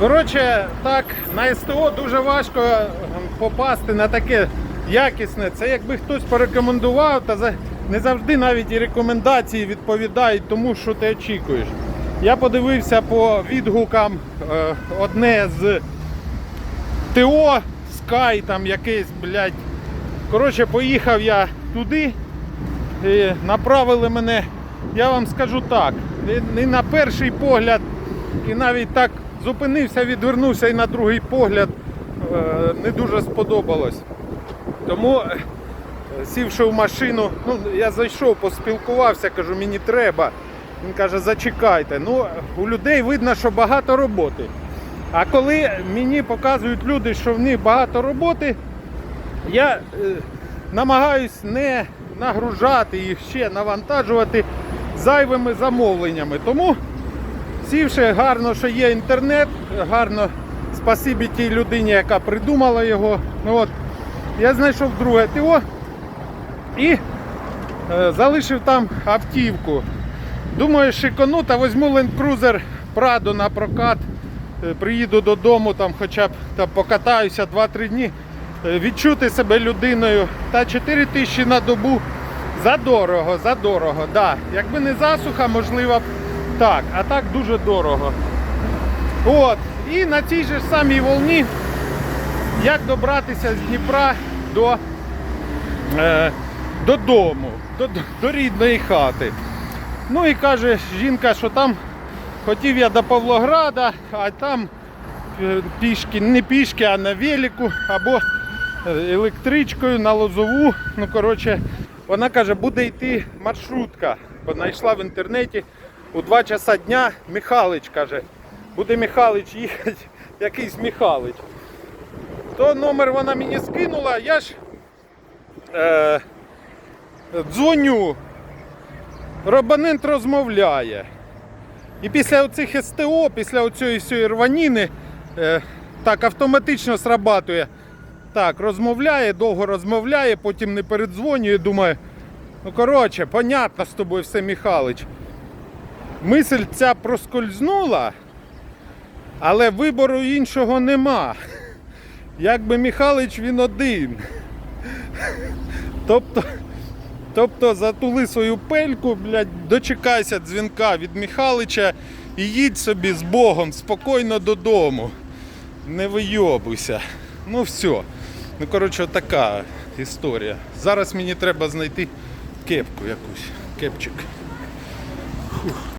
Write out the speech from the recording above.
Коротше, так, на СТО дуже важко е, попасти на таке якісне. Це якби хтось порекомендував, та не завжди навіть і рекомендації відповідають тому, що ти очікуєш. Я подивився по відгукам е, одне з ТО, Sky там якийсь, блядь. Коротше, поїхав я туди, і направили мене, я вам скажу так, не на перший погляд, і навіть так зупинився, відвернувся і на другий погляд е, не дуже сподобалось. Тому, е, сівши в машину, ну, я зайшов, поспілкувався, кажу, мені треба. Він каже, зачекайте. Ну, у людей видно, що багато роботи. А коли мені показують люди, що в них багато роботи, я е, намагаюсь не нагружати їх ще, навантажувати зайвими замовленнями. Тому сівши гарно, що є інтернет, гарно спасибі тій людині, яка придумала його. Ну, от, я знайшов друге ТО і е, залишив там автівку. Думаю, шикану та візьму Land Cruiser Prado на прокат. Е, Приїду додому, там хоча б там, покатаюся 2-3 дні, е, відчути себе людиною. Та 4 тисячі на добу задорого, задорого. Да. Якби не засуха, можливо б так, а так дуже дорого. От. І на цій же самій волні, як добратися з Дніпра до, е, додому, до, до рідної хати. Ну і каже жінка, що там хотів я до Павлограда, а там е, пішки, не пішки, а на велику або е, електричкою на Лозову. Ну, коротше, вона каже, буде йти маршрутка. Знайшла в інтернеті у 2 часа дня Михалич каже, буде Михалич їхати, якийсь Михалич. То номер вона мені скинула, я ж е, дзвоню. Робанент розмовляє. І після оцих СТО, після оцієї всієї рваніни, е, так автоматично срабатує. Так, розмовляє, довго розмовляє, потім не передзвонює, думає, ну коротше, понятно з тобою все, Михалич. Мисль ця проскользнула, але вибору іншого нема. Якби Михалич він один. Тобто. Тобто затули свою пельку, блядь, дочекайся дзвінка від Михалича і їдь собі з Богом спокійно додому. Не вийобуйся. Ну все. Ну, коротше, така історія. Зараз мені треба знайти кепку якусь. Кепчик.